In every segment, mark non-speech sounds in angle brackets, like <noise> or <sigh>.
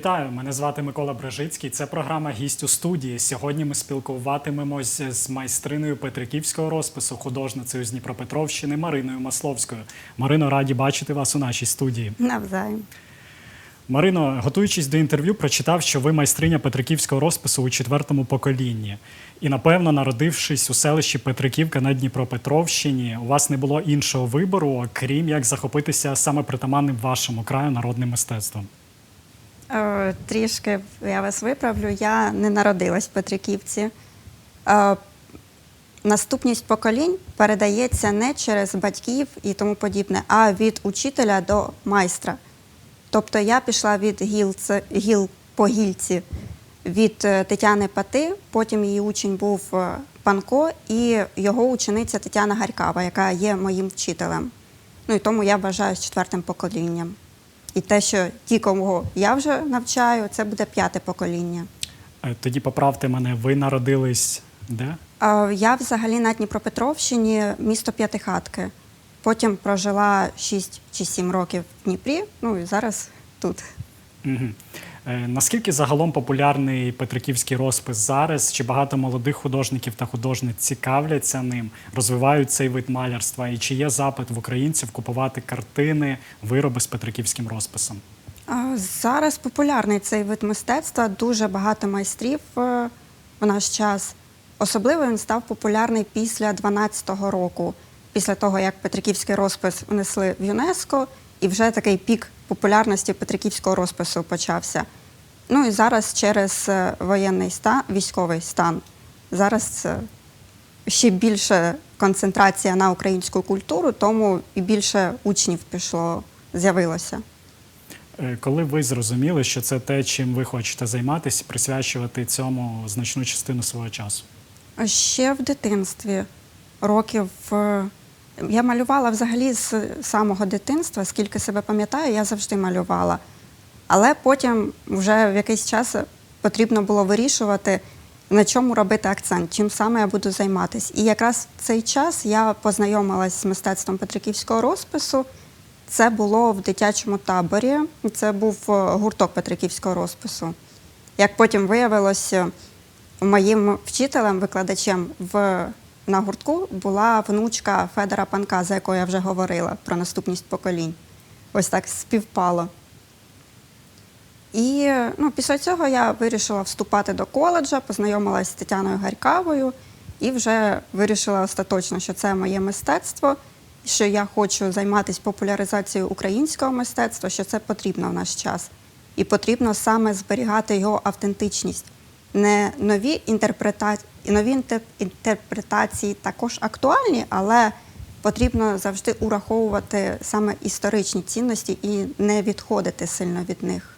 Вітаю, мене звати Микола Брежицький. Це програма Гість у студії. Сьогодні ми спілкуватимемось з майстриною Петриківського розпису, художницею з Дніпропетровщини Мариною Масловською. Марино, раді бачити вас у нашій студії. Навзаєм. Марино, готуючись до інтерв'ю, прочитав, що ви майстриня Петриківського розпису у четвертому поколінні. І, напевно, народившись у селищі Петриківка на Дніпропетровщині, у вас не було іншого вибору, окрім як захопитися саме притаманним вашому краю народним мистецтвом. Е, Трішки я вас виправлю. Я не народилась в Петриківці. Е, Наступність поколінь передається не через батьків і тому подібне, а від учителя до майстра. Тобто я пішла від гілці, гіл по гільці від е, Тетяни Пати, потім її учень був Панко і його учениця Тетяна Гарькава, яка є моїм вчителем. Ну і тому я вважаю четвертим поколінням. І те, що ті, кого я вже навчаю, це буде п'яте покоління. Е, Тоді поправте мене, ви народились де? Я взагалі на Дніпропетровщині, місто П'ятихатки. Потім прожила 6 чи 7 років в Дніпрі, ну і зараз тут. Угу. Е, наскільки загалом популярний Петриківський розпис зараз? Чи багато молодих художників та художниць цікавляться ним, розвивають цей вид малярства? І чи є запит в українців купувати картини, вироби з Петриківським розписом? Зараз популярний цей вид мистецтва, дуже багато майстрів е, в наш час. Особливо він став популярний після 12-го року, після того, як Петриківський розпис внесли в ЮНЕСКо, і вже такий пік популярності Петриківського розпису почався. Ну і зараз через е, воєнний стан, військовий стан, зараз е, ще більше концентрація на українську культуру, тому і більше учнів пішло, з'явилося. Е, Коли ви зрозуміли, що це те, чим ви хочете займатися, присвячувати цьому значну частину свого часу? Ще в дитинстві років я малювала взагалі з самого дитинства, скільки себе пам'ятаю, я завжди малювала. Але потім вже в якийсь час потрібно було вирішувати, на чому робити акцент, чим саме я буду займатися. І якраз в цей час я познайомилась з мистецтвом Петриківського розпису. Це було в дитячому таборі. Це був е, гурток Петриківського розпису. Як потім виявилося, моїм вчителем, викладачем в, на гуртку була внучка Федора Панка, за якою я вже говорила про наступність поколінь. Ось так співпало. І ну, після цього я вирішила вступати до коледжа, познайомилася з Тетяною Гарькавою і вже вирішила остаточно, що це моє мистецтво, що я хочу займатися популяризацією українського мистецтва, що це потрібно в наш час. І потрібно саме зберігати його автентичність. Не нові інтерпретації, нові інтерпретації також актуальні, але потрібно завжди ураховувати саме історичні цінності і не відходити сильно від них.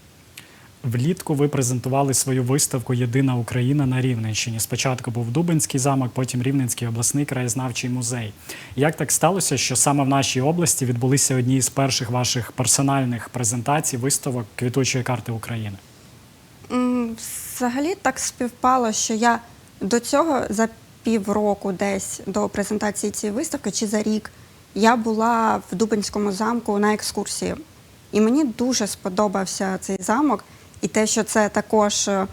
Влітку ви презентували свою виставку Єдина Україна на Рівненщині. Спочатку був Дубинський замок, потім Рівненський обласний краєзнавчий музей. Як так сталося, що саме в нашій області відбулися одні з перших ваших персональних презентацій виставок квітучої карти України? Взагалі так співпало, що я до цього за півроку десь до презентації цієї виставки чи за рік я була в Дубинському замку на екскурсії. І мені дуже сподобався цей замок, і те, що це також е,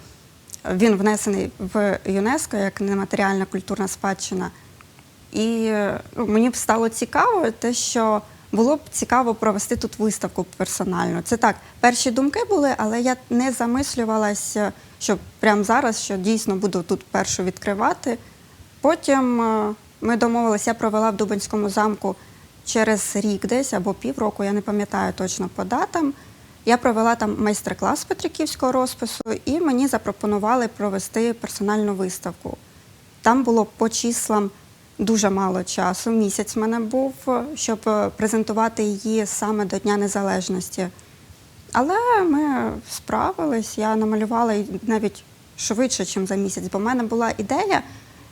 він внесений в ЮНЕСКО як нематеріальна культурна спадщина. І е, ну, мені б стало цікаво те, що було б цікаво провести тут виставку персонально. Це так, перші думки були, але я не замислювалася, що прямо зараз, що дійсно буду тут першу відкривати. Потім е, ми домовилися, я провела в Дубинському замку через рік десь або півроку, я не пам'ятаю точно по датам. Я провела там майстер-клас Петриківського розпису, і мені запропонували провести персональну виставку. Там було по числам дуже мало часу. Місяць в мене був, щоб е, презентувати її саме до Дня Незалежності. Але ми справились, я намалювала навіть швидше, ніж за місяць, бо в мене була ідея.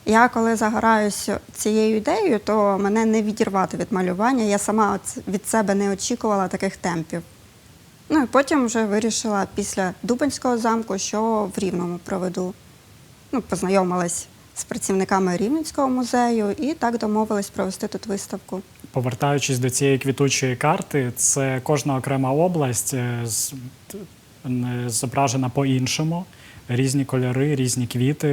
Я коли загораюсь цією ідеєю, то мене не відірвати від малювання. Я сама від себе не очікувала таких темпів. Ну і потім вже вирішила після Дубинського замку, що в Рівному проведу. Ну, познайомилась з працівниками Рівненського музею і так домовились провести тут виставку. Повертаючись до цієї квітучої карти, це кожна окрема область е, н- зображена по-іншому. Різні кольори, різні квіти.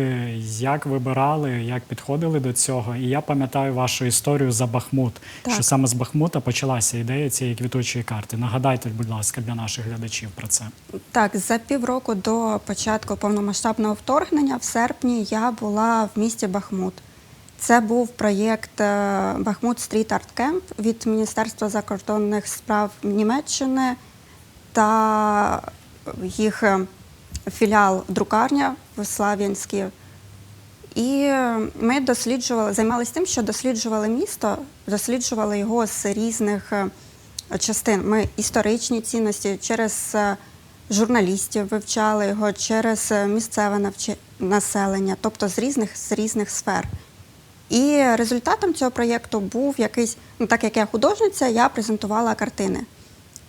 Як вибирали, як підходили до цього? І я пам'ятаю вашу історію за Бахмут, Так. що саме з Бахмута почалася ідея цієї квітучої карти. Нагадайте, будь ласка, для наших глядачів про це. Так, за півроку до початку повномасштабного вторгнення, в серпні, я була в місті Бахмут. Це був проєкт е, Бахмут Стріт Арт Кемп від Міністерства закордонних справ Німеччини та їх е, філіал друкарня в Слав'янській. І ми досліджували, займалися тим, що досліджували місто, досліджували його з різних е, частин. Ми історичні цінності через журналістів вивчали його, через місцеве населення, тобто з різних, з різних сфер. І результатом цього проєкту був якийсь, ну так як я художниця, я презентувала картини.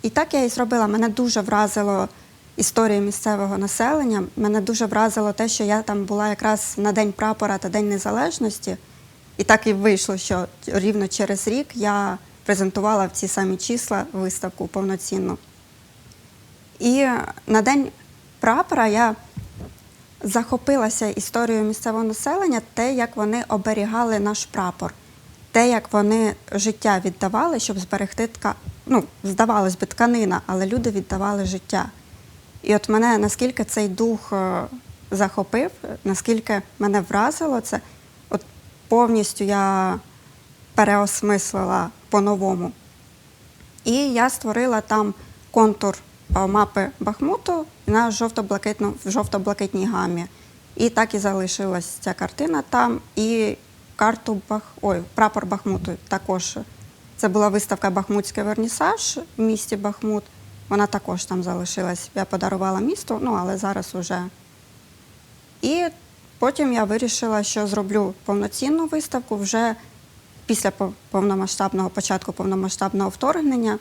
І так я і зробила. Мене дуже вразило історія місцевого населення. Мене дуже вразило те, що я там була якраз на День прапора та День Незалежності. І так і вийшло, що рівно через рік я презентувала в ці самі числа виставку повноцінну. І на День прапора я захопилася історією місцевого населення, те, як вони оберігали наш прапор, те, як вони життя віддавали, щоб зберегти тка... ну, здавалось би, тканина, але люди віддавали життя. І от мене наскільки цей дух е, захопив, наскільки мене вразило це, от повністю я переосмислила по-новому. І я створила там контур мапи Бахмуту на жовто-блакитну, в жовто-блакитній гамі. І так і залишилась ця картина там. І карту Бах... Ой, прапор Бахмуту також. Це була виставка Бахмутський вернісаж в місті Бахмут. Вона також там залишилась. Я подарувала місту, ну але зараз уже. І потім я вирішила, що зроблю повноцінну виставку вже після повномасштабного початку повномасштабного вторгнення.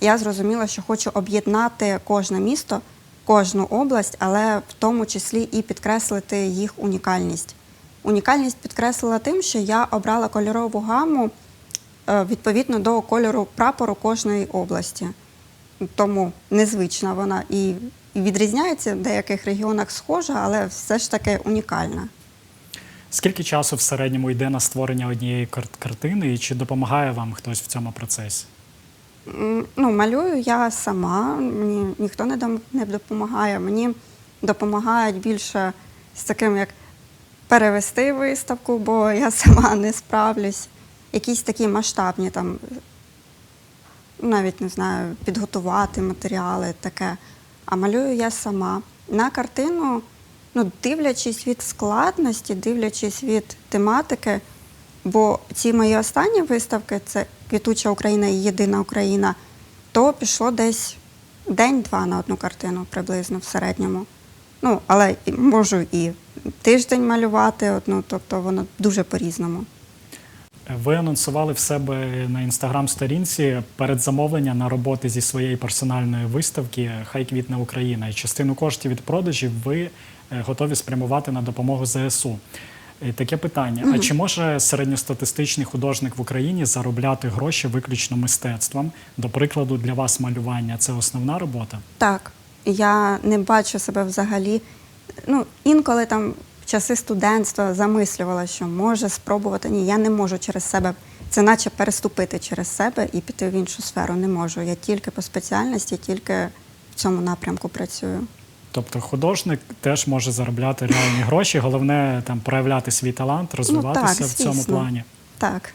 Я зрозуміла, що хочу об'єднати кожне місто, кожну область, але в тому числі і підкреслити їх унікальність. Унікальність підкреслила тим, що я обрала кольорову гаму е, відповідно до кольору прапору кожної області. Тому незвична вона і і відрізняється в деяких регіонах схожа, але все ж таки унікальна. Скільки часу в середньому йде на створення однієї картини, і чи допомагає вам хтось в цьому процесі? Ну, малюю я сама, мені ніхто не допомагає. Мені допомагають більше з таким, як перевести виставку, бо я <laughs> сама не справлюсь. Якісь такі масштабні там, навіть не знаю, підготувати матеріали, таке. А малюю я сама. На картину, ну, дивлячись від складності, дивлячись від тематики, бо ці мої останні виставки це Квітуча Україна і Єдина Україна, то пішло десь день-два на одну картину приблизно в середньому. Ну, але можу і тиждень малювати одну, тобто воно дуже по-різному. Ви анонсували в себе на інстаграм-сторінці передзамовлення на роботи зі своєї персональної виставки Хай квітне Україна. І частину коштів від продажів ви е, готові спрямувати на допомогу ЗСУ. І Таке питання: а чи може середньостатистичний художник в Україні заробляти гроші виключно мистецтвом? До прикладу, для вас малювання це основна робота? Так, я не бачу себе взагалі. Ну, інколи там в часи студентства замислювала, що може спробувати. Ні, я не можу через себе. Це наче переступити через себе і піти в іншу сферу. Не можу. Я тільки по спеціальності, тільки в цьому напрямку працюю. Тобто художник теж може заробляти реальні гроші. Головне там проявляти свій талант, розвиватися так, в цьому плані. Так.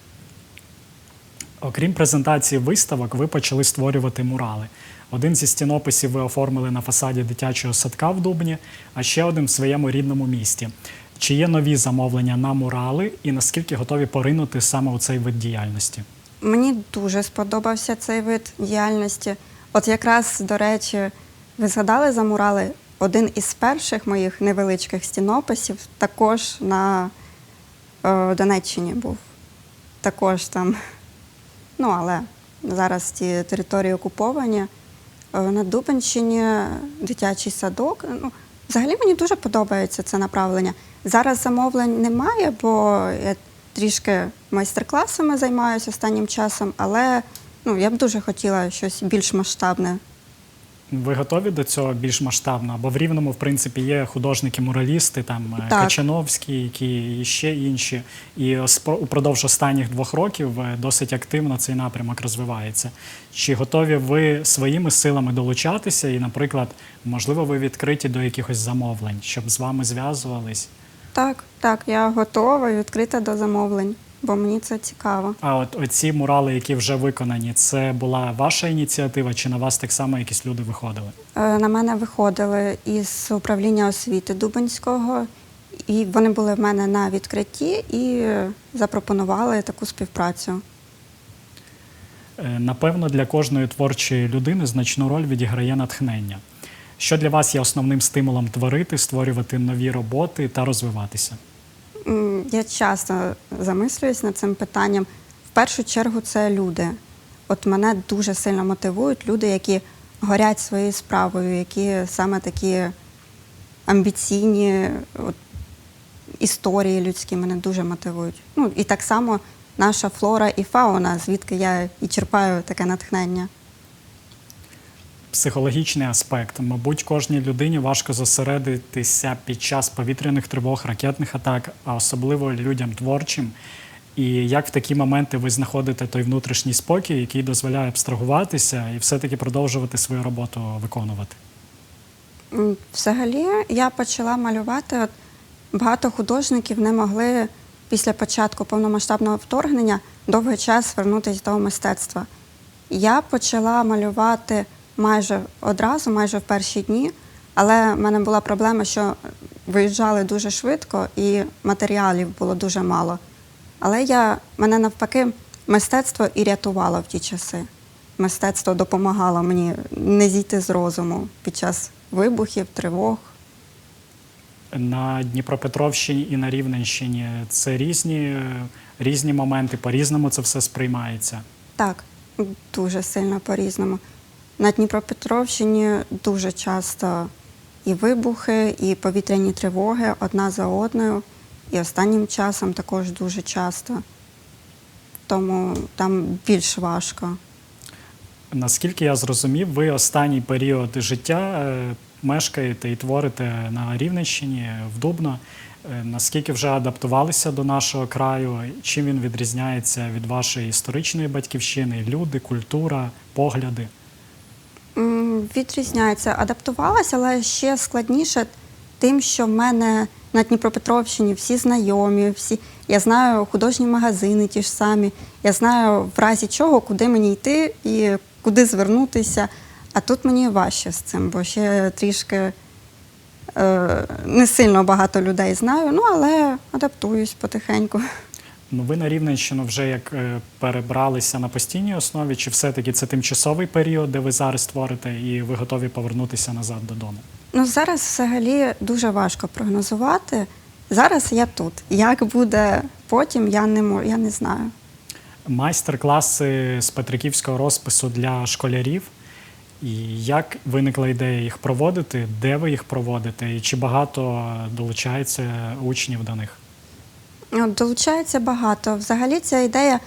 Окрім презентації виставок, ви почали створювати мурали. Один зі стінописів ви оформили на фасаді дитячого садка в Дубні, а ще один в своєму рідному місті. Чи є нові замовлення на мурали і наскільки готові поринути саме у цей вид діяльності? Мені дуже сподобався цей вид діяльності. От якраз, до речі, ви згадали за мурали? Один із перших моїх невеличких стінописів також на е, Донеччині був. Також там. <laughs> Ну, але зараз ці території окуповані. Е, На Дубенщині дитячий садок. Ну, взагалі мені дуже подобається це направлення. Зараз замовлень немає, бо я трішки майстер-класами займаюся останнім часом, але ну, я б дуже хотіла щось більш масштабне Ви готові до цього більш масштабно? Бо в Рівному, в принципі, є художники-муралісти, там е, Так. Качановський, які і ще інші. І упродовж останніх двох років е, досить активно цей напрямок розвивається. Чи готові ви своїми силами долучатися? І, наприклад, можливо, ви відкриті до якихось замовлень, щоб з вами зв'язувались? Так, так, я готова і відкрита до замовлень, бо мені це цікаво. А от оці мурали, які вже виконані, це була ваша ініціатива, чи на вас так само якісь люди виходили? Е, На мене виходили із управління освіти Дубинського, і вони були в мене на відкритті і запропонували таку співпрацю. Е, Напевно, для кожної творчої людини значну роль відіграє натхнення. Що для вас є основним стимулом творити, створювати нові роботи та розвиватися? Я часто замислююсь над цим питанням. В першу чергу це люди. От мене дуже сильно мотивують люди, які горять своєю справою, які саме такі амбіційні от, історії людські мене дуже мотивують. Ну і так само наша флора і фауна, звідки я і черпаю таке натхнення. Психологічний аспект. Мабуть, кожній людині важко зосередитися під час повітряних тривог, ракетних атак, а особливо людям творчим. І як в такі моменти ви знаходите той внутрішній спокій, який дозволяє абстрагуватися і все-таки продовжувати свою роботу виконувати? Взагалі, я почала малювати. От багато художників не могли після початку повномасштабного вторгнення довгий час вернутися до мистецтва. Я почала малювати майже одразу, майже в перші дні, але в мене була проблема, що виїжджали дуже швидко і матеріалів було дуже мало. Але я, мене навпаки, мистецтво і рятувало в ті часи. Мистецтво допомагало мені не зійти з розуму під час вибухів, тривог. На Дніпропетровщині і на Рівненщині це різні, різні моменти, по-різному це все сприймається. Так, дуже сильно по-різному. На Дніпропетровщині дуже часто і вибухи, і повітряні тривоги одна за одною. І останнім часом також дуже часто. Тому там більш важко. Наскільки я зрозумів, ви останній період життя е, мешкаєте і творите на Рівненщині в Дубно. Е, Наскільки вже адаптувалися до нашого краю? Чим він відрізняється від вашої історичної батьківщини? Люди, культура, погляди? Відрізняється. Адаптувалася, але ще складніше тим, що в мене на Дніпропетровщині всі знайомі, всі. Я знаю художні магазини ті ж самі. Я знаю в разі чого, куди мені йти і куди звернутися. А тут мені важче з цим, бо ще трішки е, не сильно багато людей знаю, ну але адаптуюсь потихеньку. Ну, ви на Рівненщину вже як е, перебралися на постійній основі, чи все-таки це тимчасовий період, де ви зараз творите, і ви готові повернутися назад додому? Ну зараз взагалі дуже важко прогнозувати. Зараз я тут. Як буде потім, я не можу, я не знаю. Майстер-класи з петриківського розпису для школярів. І як виникла ідея їх проводити, де ви їх проводите, і чи багато долучається учнів до них? Долучається багато. Взагалі ця ідея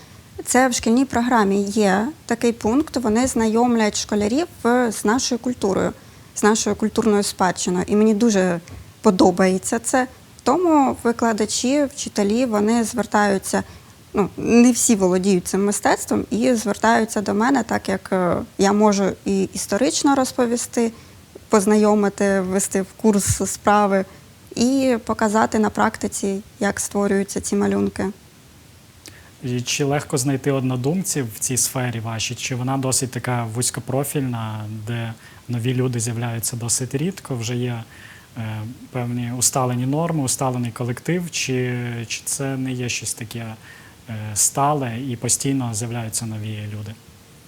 це в шкільній програмі є такий пункт. Вони знайомлять школярів з нашою культурою, з нашою культурною спадщиною. І мені дуже подобається це. Тому викладачі, вчителі вони звертаються. Ну, не всі володіють цим мистецтвом і звертаються до мене, так як е, я можу і історично розповісти, познайомити, ввести в курс справи і показати на практиці, як створюються ці малюнки. І чи легко знайти однодумців в цій сфері вашій? Чи вона досить така вузькопрофільна, де нові люди з'являються досить рідко? Вже є е, певні усталені норми, усталений колектив, чи, чи це не є щось таке е, стале і постійно з'являються нові люди?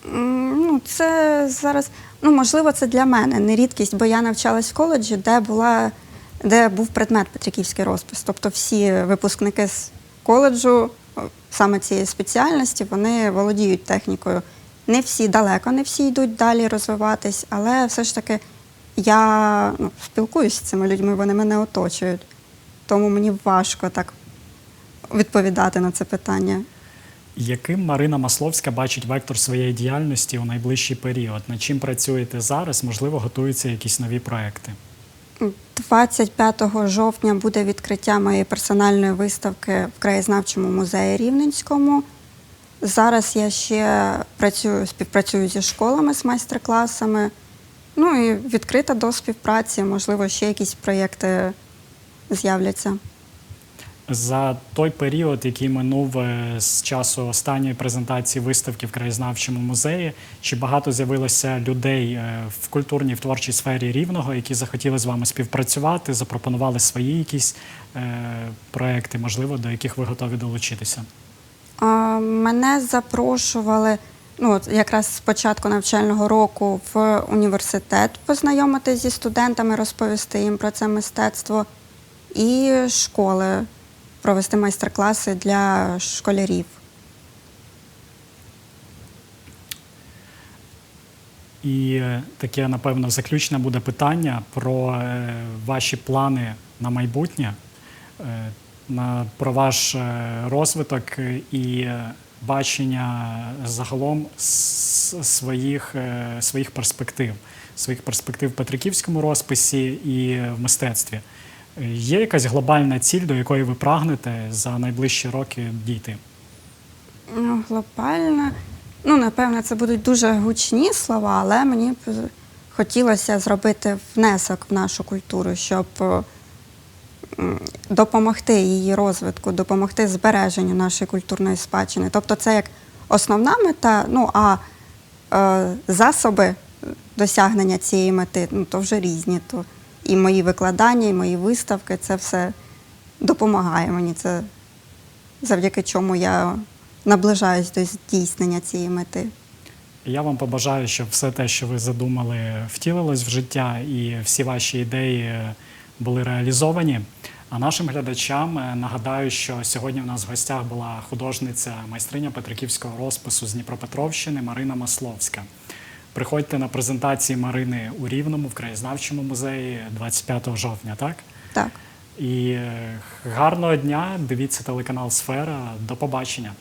Ну, це зараз, ну можливо, це для мене не рідкість, бо я навчалась в коледжі, де була, де був предмет Петриківський розпис. Тобто всі випускники з коледжу саме цієї спеціальності, вони володіють технікою. Не всі далеко, не всі йдуть далі розвиватись, але все ж таки я ну, спілкуюся з цими людьми, вони мене оточують. Тому мені важко так відповідати на це питання. Яким Марина Масловська бачить вектор своєї діяльності у найближчий період? Над чим працюєте зараз? Можливо, готуються якісь нові проекти? 25 жовтня буде відкриття моєї персональної виставки в краєзнавчому музеї Рівненському. Зараз я ще працюю, співпрацюю зі школами з майстер-класами. Ну і відкрита до співпраці, можливо, ще якісь проєкти з'являться. За той період, який минув е, з часу останньої презентації виставки в краєзнавчому музеї, чи багато з'явилося людей е, в культурній в творчій сфері рівного, які захотіли з вами співпрацювати, запропонували свої якісь е, проекти, можливо, до яких ви готові долучитися? А, Мене запрошували ну, якраз з початку навчального року в університет познайомитися зі студентами, розповісти їм про це мистецтво, і школи провести майстер-класи для школярів. І е, таке, напевно, заключне буде питання про е, ваші плани на майбутнє, е, про ваш розвиток і бачення загалом своїх, своїх перспектив, своїх перспектив в Петриківському розписі і в мистецтві. Є якась глобальна ціль, до якої ви прагнете за найближчі роки дійти? Ну, глобально. Ну, напевно, це будуть дуже гучні слова, але мені б хотілося зробити внесок в нашу культуру, щоб е, допомогти її розвитку, допомогти збереженню нашої культурної спадщини. Тобто це як основна мета, ну а е, засоби досягнення цієї мети ну, то вже різні. То і мої викладання, і мої виставки це все допомагає мені. Це завдяки чому я наближаюсь до здійснення цієї мети. Я вам побажаю, щоб все те, що ви задумали, втілилось в життя і всі ваші ідеї були реалізовані. А нашим глядачам е, нагадаю, що сьогодні в нас в гостях була художниця майстриня Петриківського розпису з Дніпропетровщини Марина Масловська. Приходьте на презентації Марини у Рівному в краєзнавчому музеї 25 жовтня, так? Так. І е, гарного дня! Дивіться телеканал Сфера. До побачення.